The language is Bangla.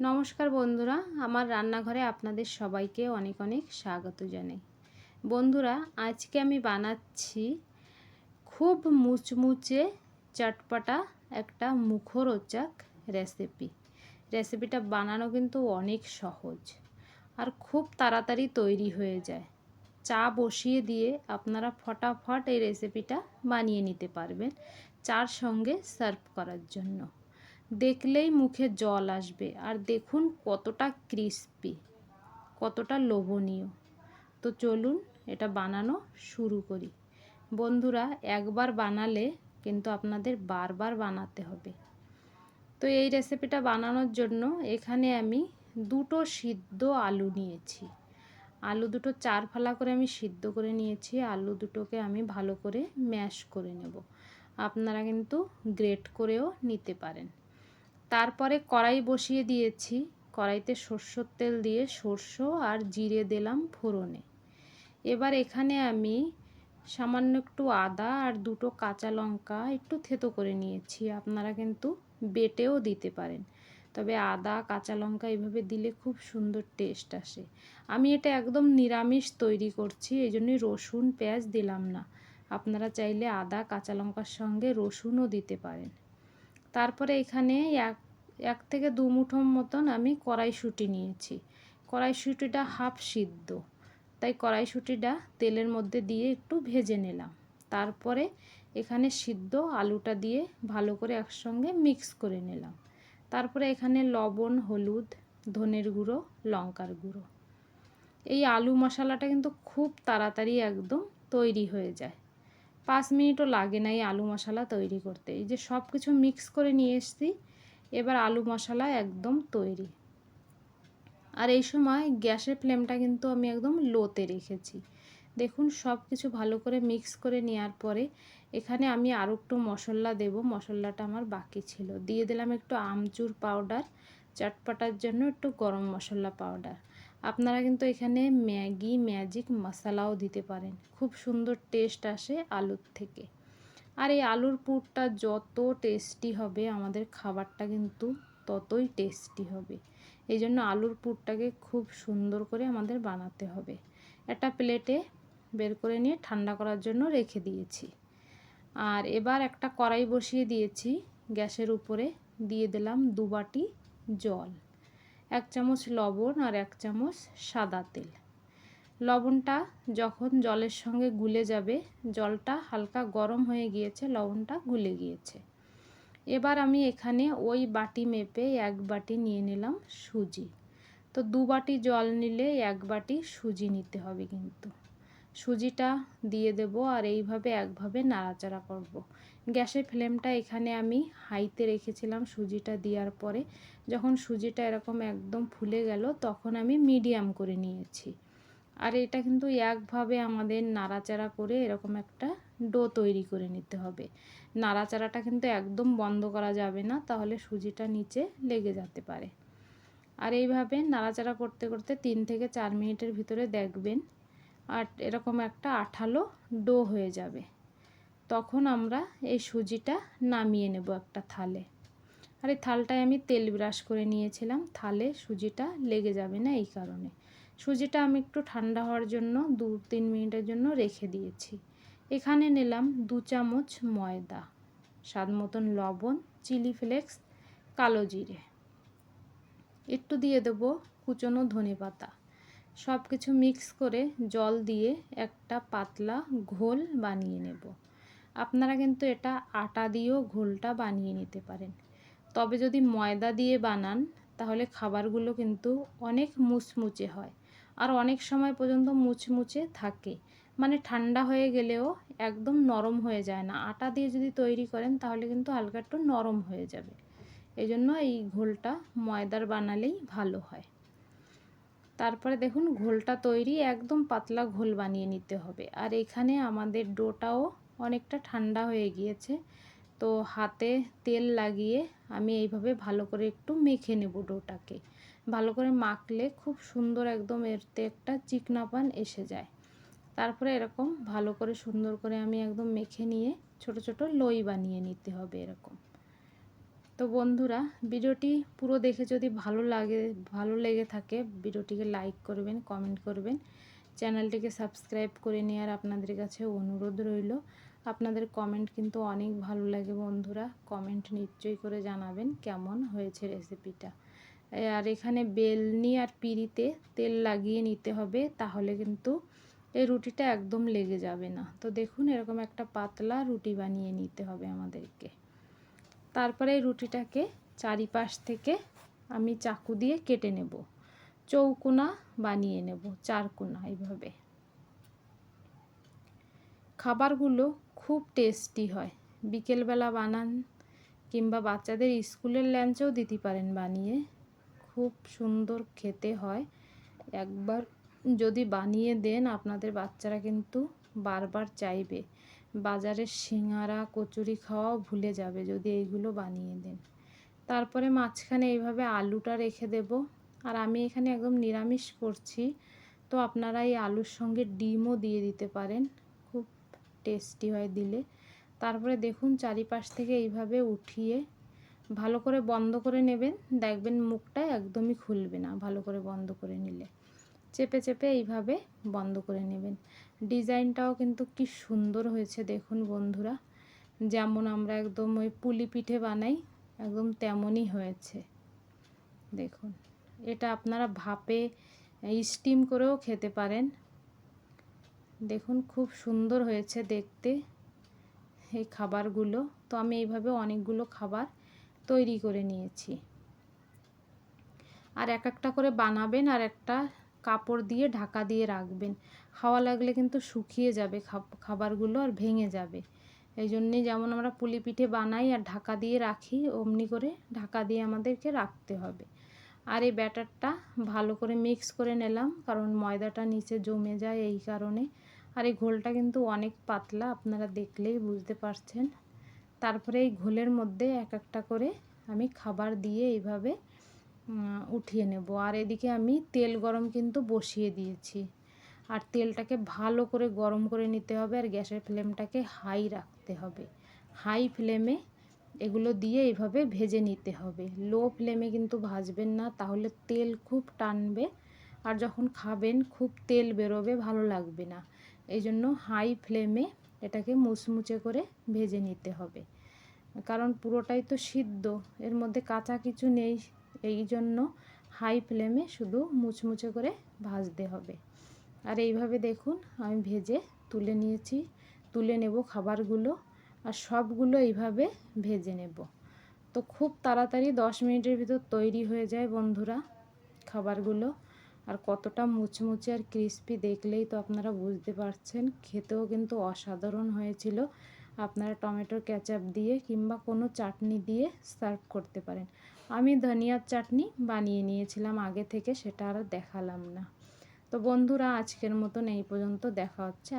নমস্কার বন্ধুরা, আমার রান্নাঘরে আপনাদের সবাইকে অনেক অনেক স্বাগত জানাই। বন্ধুরা, আজকে আমি বানাচ্ছি খুব মুচমুচে চটপটা একটা মুখরোচক রেসিপি। রেসিপিটা বানানো কিন্তু অনেক সহজ আর খুব তাড়াতাড়ি তৈরি হয়ে যায়। চা বসিয়ে দিয়ে আপনারা ফটাফট এই রেসিপিটা বানিয়ে নিতে পারবেন চার সঙ্গে সার্ভ করার জন্য। দেখলেই মুখে জল আসবে। আর দেখুন কতটা ক্রিস্পি কতটা লোভনীয়। তো চলুন এটা বানানো শুরু করি। বন্ধুরা, একবার বানালে কিন্তু আপনাদের বারবার বানাতে হবে। তো এই রেসিপিটা বানানোর জন্য এখানে আমি দুটো সিদ্ধ আলু নিয়েছি। আলু দুটো চার ফালা করে আমি সিদ্ধ করে নিয়েছি। আলু দুটোকে আমি ভালো করে ম্যাশ করে নেব। আপনারা কিন্তু গ্রেট করেও নিতে পারেন। তারপরে কড়াই বসিয়ে দিয়েছি। কড়াইতে সর্ষের তেল দিয়ে সর্ষ আর জিরে দিলাম ফোড়নে। এবার এখানে আমি সামান্য একটু আদা আর দুটো কাঁচা লঙ্কা একটু থেতো করে নিয়েছি। আপনারা কিন্তু বেটেও দিতে পারেন। তবে আদা, কাঁচা লঙ্কা এভাবে দিলে খুব সুন্দর টেস্ট আসে। আমি এটা একদম নিরামিষ তৈরি করছি এই জন্যই রসুন, পেঁয়াজ দিলাম না। আপনারা চাইলে আদা, কাঁচা লঙ্কার সঙ্গে রসুনও দিতে পারেন। তারপরে এখানে এক এক থেকে দু মুঠো মতন আমি কড়াইশুঁটি নিয়েছি। কড়াইশুঁটিটা হাফ সিদ্ধ। তাই কড়াইশুঁটিটা তেলের মধ্যে দিয়ে একটু ভেজে নিলাম। তারপরে এখানে সিদ্ধ আলুটা দিয়ে ভালো করে একসঙ্গে মিক্স করে নিলাম। তারপরে এখানে লবণ, হলুদ, ধনের গুঁড়ো, লঙ্কার গুঁড়ো। এই আলু মশলাটা কিন্তু খুব তাড়াতাড়ি একদম তৈরি হয়ে যায়। পাঁচ মিনিটও লাগে না এই আলু মশলা তৈরি করতে। এই যে সব কিছু মিক্স করে নিয়ে এসছি এবার আলু মশলা একদম তৈরি। আর এই সময় গ্যাসের ফ্লেমটা কিন্তু আমি একদম লোতে রেখেছি। দেখুন সব কিছু ভালো করে মিক্স করে নেওয়ার পরে এখানে আমি আরও একটু মশলা দেব। মশলাটা আমার বাকি ছিল। দিয়ে দিলাম একটু আমচুর পাউডার চটপাটার জন্য একটু গরম মশলা পাউডার আপনারা কিন্তু এখানে ম্যাগি, ম্যাজিক মশলাও দিতে পারেন। খুব সুন্দর টেস্ট আসে আলুর থেকে। আর এই আলুর পুরটা যত টেস্টি হবে আমাদের খাবারটা কিন্তু ততই টেস্টি হবে। এই জন্য আলুর পুরটাকে খুব সুন্দর করে আমাদের বানাতে হবে। একটা প্লেটে বের করে নিয়ে ঠান্ডা করার জন্য রেখে দিয়েছি। আর এবার একটা কড়াই বসিয়ে দিয়েছি গ্যাসের উপরে। দিয়ে দিলাম দু বাটি জল, এক চামচ লবণ আর এক চামচ সাদা তেল। লবণটা যখন জলের সঙ্গে গুলে যাবে, জলটা হালকা গরম হয়ে গিয়েছে, লবণটা গুলে গিয়েছে। এবার আমি এখানে ওই বাটি মেপে এক বাটি নিয়ে নিলাম সুজি। তো দু বাটি জল নিলে এক বাটি সুজি নিতে হবে কিন্তু। সুজিটা দিয়ে দেব আর এইভাবে একভাবে নাড়াচাড়া করব। গ্যাসের ফ্লেমটা এখানে আমি হাইতে রেখেছিলাম সুজিটা দেওয়ার পরে। যখন সুজিটা এরকম একদম ফুলে গেল, তখন আমি মিডিয়াম করে নিয়েছি। আর এটা কিন্তু একভাবে আমাদের নাড়াচাড়া করে এরকম একটা ডো তৈরি করে নিতে হবে। নাড়াচাড়াটা কিন্তু একদম বন্ধ করা যাবে না, তাহলে সুজিটা নিচে লেগে যেতে পারে। আর এইভাবে নাড়াচাড়া করতে করতে তিন থেকে চার মিনিটের ভিতরে দেখবেন, আর এরকম একটা আঠালো ডো হয়ে যাবে। তখন আমরা এই সুজিটা নামিয়ে নেব একটা থালে। আর এই থালটায় আমি তেল ব্রাশ করে নিয়েছিলাম, থালে সুজিটা লেগে যাবে না এই কারণে। সুজিটা আমি একটু ঠান্ডা হওয়ার জন্য দু তিন মিনিটের জন্য রেখে দিয়েছি। এখানে নিলাম দু চামচ ময়দা, স্বাদ মতন লবণ, চিলি ফ্লেক্স, কালো জিরে। একটু দিয়ে দেবো কুচনো ধনে পাতা। সব কিছু মিক্স করে জল দিয়ে একটা পাতলা ঘোল বানিয়ে নেব। আপনারা কিন্তু এটা আটা দিয়েও ঘোলটা বানিয়ে নিতে পারেন। তবে যদি ময়দা দিয়ে বানান, তাহলে খাবারগুলো কিন্তু অনেক মুচমুচে হয়। আর অনেক সময় পর্যন্ত মুচমুচে থাকে। মানে ঠান্ডা হয়ে গেলেও একদম নরম হয়ে যায় না। আটা দিয়ে যদি তৈরি করেন তাহলে কিন্তু হালকা একটু নরম হয়ে যাবে। এই জন্য এই ঘোলটা ময়দার বানালেই ভালো হয়। তারপরে দেখুন, ঘোলটা তৈরি একদম পাতলা ঘোল বানিয়ে নিতে হবে। আর এখানে আমাদের ডোটাও অনেকটা ঠান্ডা হয়ে গিয়েছে। তো হাতে তেল লাগিয়ে আমি এইভাবে ভালো করে একটু মেখে নেব ডোটাকে। ভালো করে মাখলে খুব সুন্দর একদম এরতে একটা চিকনাপান এসে যায়। তারপরে এরকম ভালো করে সুন্দর করে আমি একদম মেখে নিয়ে ছোট ছোট লই বানিয়ে নিতে হবে এরকম। তো বন্ধুরা, ভিডিওটি পুরো দেখে যদি ভালো লাগে, ভালো লেগে থাকে, ভিডিওটিকে লাইক করবেন কমেন্ট করবেন। চ্যানেলটিকে সাবস্ক্রাইব করে নেওয়ার আপনাদের কাছে অনুরোধ রইল। আপনাদের কমেন্ট কিন্তু অনেক ভালো লাগে বন্ধুরা। কমেন্ট নিশ্চয়ই করে জানাবেন কেমন হয়েছে রেসিপিটা আর এখানে বেলনি আর পিড়িতে তেল লাগিয়ে নিতে হবে, তাহলে কিন্তু এই রুটিটা একদম লেগে যাবে না। তো দেখুন, এরকম একটা পাতলা রুটি বানিয়ে নিতে হবে আমাদেরকে। তারপরে এই রুটিটাকে চারিপাশ থেকে আমি চাকু দিয়ে কেটে নেব। চৌকোনা বানিয়ে নেব, চারকোনা এইভাবে। খাবারগুলো খুব টেস্টি হয়। বিকেলবেলা বানান কিংবা বাচ্চাদের স্কুলের লাঞ্চেও দিতে পারেন বানিয়ে। খুব সুন্দর খেতে হয়। একবার যদি বানিয়ে দেন, আপনাদের বাচ্চারা কিন্তু বারবার চাইবে। বাজারের সিঙারা কচুরি খাওয়াও ভুলে যাবে যদি এইগুলো বানিয়ে দেন। তারপরে মাঝখানে এইভাবে আলুটা রেখে দেব। আর আমি এখানে একদম নিরামিষ করছি। তো আপনারা এই আলুর সঙ্গে ডিমও দিয়ে দিতে পারেন। খুব টেস্টি হয় দিলে। তারপরে দেখুন চারিপাশ থেকে এইভাবে উঠিয়ে ভালো করে বন্ধ করে নেবেন। দেখবেন মুখটা একদমই খুলবে না ভালো করে বন্ধ করে নিলে। চেপে চেপে এইভাবে বন্ধ করে নেবেন। ডিজাইনটাও কিন্তু কি সুন্দর হয়েছে দেখুন বন্ধুরা। যেমন আমরা একদম ওই পুলি পিঠে বানাই, একদম তেমনই হয়েছে। দেখুন, এটা আপনারা ভাপে স্টিম করেও খেতে পারেন। দেখুন, খুব সুন্দর হয়েছে দেখতে এই খাবারগুলো। তো আমি এইভাবে অনেকগুলো খাবার তৈরি করে নিয়েছি। আর এক একটা করে বানাবেন আর একটা কাপড় দিয়ে ঢাকা দিয়ে রাখবেন। খাওয়া লাগলে কিন্তু শুকিয়ে যাবে খাবারগুলো আর ভেঙে যাবে। এই জন্যে যেমন আমরা পুলি পিঠে বানাই আর ঢাকা দিয়ে রাখি, অমনি করে ঢাকা দিয়ে আমাদেরকে রাখতে হবে। আর এই ব্যাটারটা ভালো করে মিক্স করে নিলাম, কারণ ময়দাটা নিচে জমে যায় এই কারণে। আর এই ঘোলটা কিন্তু অনেক পাতলা, আপনারা দেখলেই বুঝতে পারছেন। তারপরে এই ঘোলের মধ্যে এক একটা করে আমি খাবার দিয়ে এইভাবে উঠিয়ে নেব। আর এদিকে আমি তেল গরম কিন্তু বসিয়ে দিয়েছি। আর তেলটাকে ভালো করে গরম করে নিতে হবে আর গ্যাসের ফ্লেমটাকে হাই রাখতে হবে। হাই ফ্লেমে এগুলো দিয়ে এইভাবে ভেজে নিতে হবে। লো ফ্লেমে কিন্তু ভাজবেন না, তাহলে তেল খুব টানবে আর যখন খাবেন খুব তেল বেরোবে, ভালো লাগবে না। এই জন্য হাই ফ্লেমে এটাকে মুচমুচে করে ভেজে নিতে হবে। কারণ পুরোটাই তো সিদ্ধ, এর মধ্যে কাঁচা কিছু নেই, এই জন্য হাই ফ্লেমে শুধু মুচমুচে করে ভাজতে হবে। আর এইভাবে দেখুন, আমি ভেজে তুলে নিয়েছি, তুলে নেব খাবারগুলো, আর সবগুলো এইভাবে ভেজে নেব। তো খুব তাড়াতাড়ি দশ মিনিটের ভিতর তৈরি হয়ে যায় বন্ধুরা খাবারগুলো। আর কতটা মুচমুচে আর ক্রিস্পি দেখলেই তো আপনারা বুঝতে পারছেন। খেতেও কিন্তু অসাধারণ হয়েছিল। আপনারা টমেটোর ক্যাচাপ দিয়ে কিংবা কোনো চাটনি দিয়ে সার্ভ করতে পারেন। আমি ধনিয়ার চাটনি বানিয়ে নিয়েছিলাম আগে থেকে, সেটা আর দেখালাম না। তো বন্ধুরা, আজকের মতন এই পর্যন্ত দেখা হচ্ছে।